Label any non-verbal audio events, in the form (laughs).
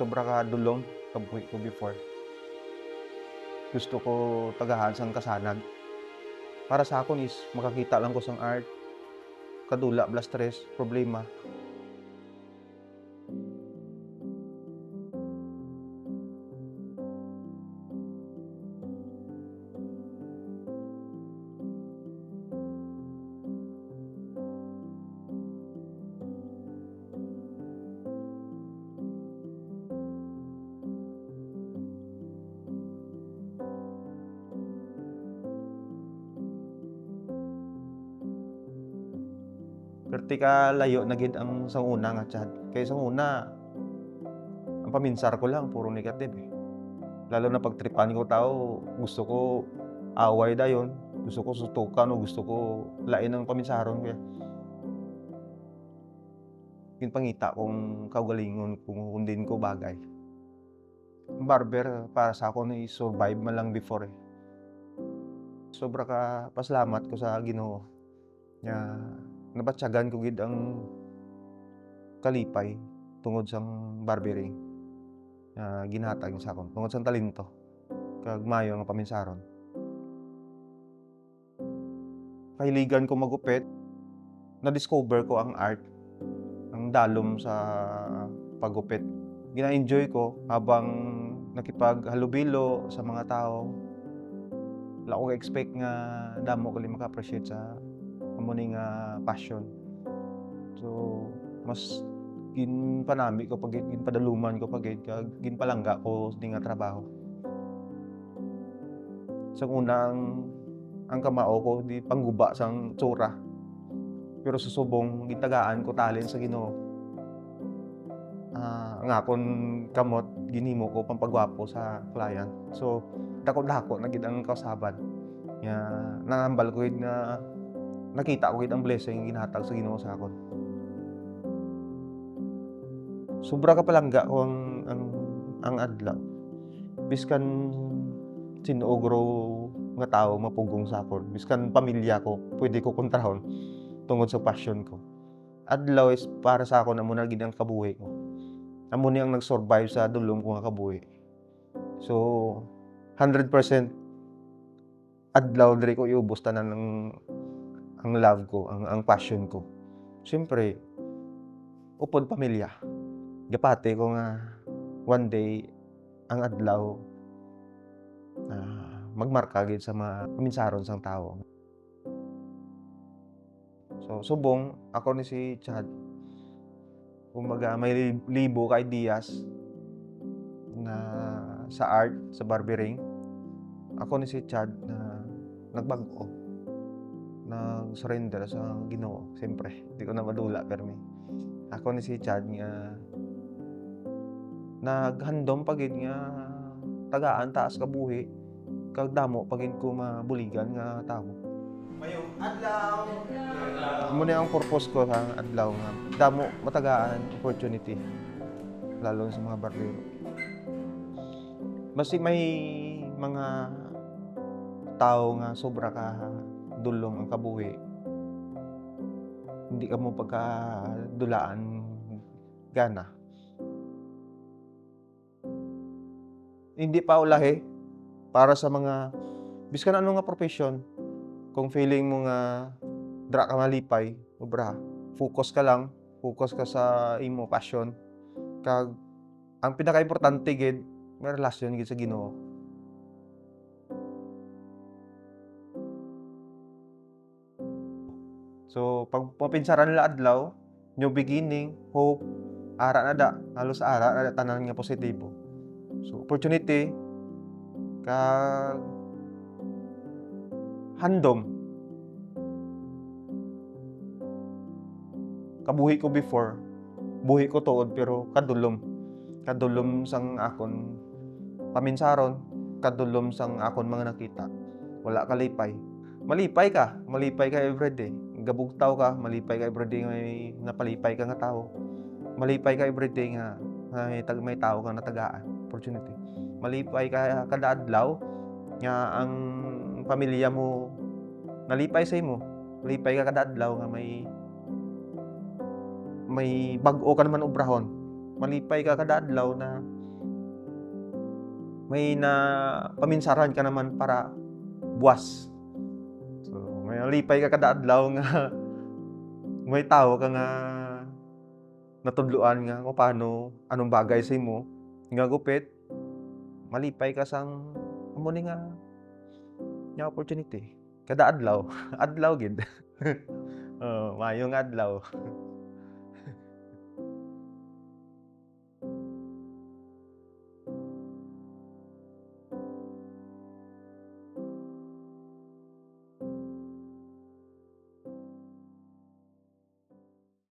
sobra ka dulong kabuhi ko before. Gusto ko tagahan sang kasanag. Para sa akon is makakita lang ko sang art. Kadula, bla stress, problema. Perti ka layo na gid ang sang una nga chat. Kay sang una, ang paminsar ko lang, puro negative eh. Lalo na pag tripan ko tao, gusto ko away dayon. Gusto ko sutukan o gusto ko lain ang paminsaron kaya. Yung pangita kung kaugalingon kung hundin ko bagay. Barber para sa ako na survive man lang before eh. Sobra ka pasalamat ko sa Ginoo. Nga nabatyagan ko gid ang kalipay tungod sang barbering nga ginhatag sa akon tungod sang talento kag maayo nga paminsaron. Kahiligan ko magupit na-discover ko ang art ang dalom sa paggupit gina-enjoy ko habang nakipaghalubilo sa mga tao. Wala ko expect nga damo ko maka-appreciate sa amo ning nga passion. So mas gin panami ko pag gin padaluman ko pag kag gin palangga ko ning nga trabaho. Sa unang ang kamao ko di pangguba sang tsura. Pero sa subong gitagaan ko talent sa Ginoo. Ah, ang akon kamot ginhimo ko pampagwapo sa client. So dako-dako na gid ang kausaban. Ya, nangambal ko nga nakita ko gid ang blessing ginhatag sa Ginoo sa akon. Sobra ka palangga ko ang ang, ang adlaw. Biskan sinugro nga tao mapugong sa akon. Biskan pamilya ko, pwede ko kontrahon tungod sa passion ko. Adlaw is para sa akon amo na gid ang kabuhi ko. Amo ni ang nag-survive sa dulong ko nga kabuhi. So 100% adlaw diri ko iubos tanan ng ang love ko, ang, ang passion ko. Siyempre, upod pamilya. Gapate ko nga one day ang adlaw na magmarka gid sa mga paminsaron sang tao. So, subong, ako ni si Chad. Kumbaga, may li- libo ka ideas na sa art, sa barbering. Ako ni si Chad na nagbago nag-surrender sa Ginoo. Siyempre, hindi ko na madula pero may ako ni si Chad nga naghandom pagid nga tagaan taas ka buhi kag damo pagid ko mabuligan nga tao. Mayong adlaw. Amo na ang purpose ko sa adlaw nga damo matagaan opportunity lalo sa mga barbero. Basta may mga tao nga sobra ka dulong ang kabuhi. Hindi ka mo pagkadulaan gana. Hindi pa ulahi para sa mga biskan ano nga profession kung feeling mo nga dra ka malipay, obra, focus ka lang, focus ka sa imo passion kag ang pinaka-importante gid may relasyon gid sa Ginoo. So, pag mapinsaran nila adlaw, new beginning, hope, ara na da, halos ara na da, tanan nga positibo. So, opportunity, ka handom. Kabuhi ko before, buhi ko tuod pero kadulom. Kadulom sang akon paminsaron, kadulom sang akon mga nakita. Wala kalipay. Malipay ka, malipay ka everyday gabugtaw ka, malipay ka everyday nga may napalipay ka nga tao. Malipay ka everyday nga may, tag, may tao ka natagaan, opportunity. Malipay ka kada adlaw nga ang pamilya mo nalipay sa imo. Malipay ka kada adlaw nga may may bag-o ka naman obrahon. malipay ka kada adlaw na may na paminsaran ka naman para buwas. May malipay ka kada adlaw nga. May tao ka nga natudloan nga kung paano anong bagay sa imo. Nga gupit malipay ka sang amo ni nga nga opportunity. Kada adlaw. (laughs) Adlaw gid. (laughs) Oh mayong adlaw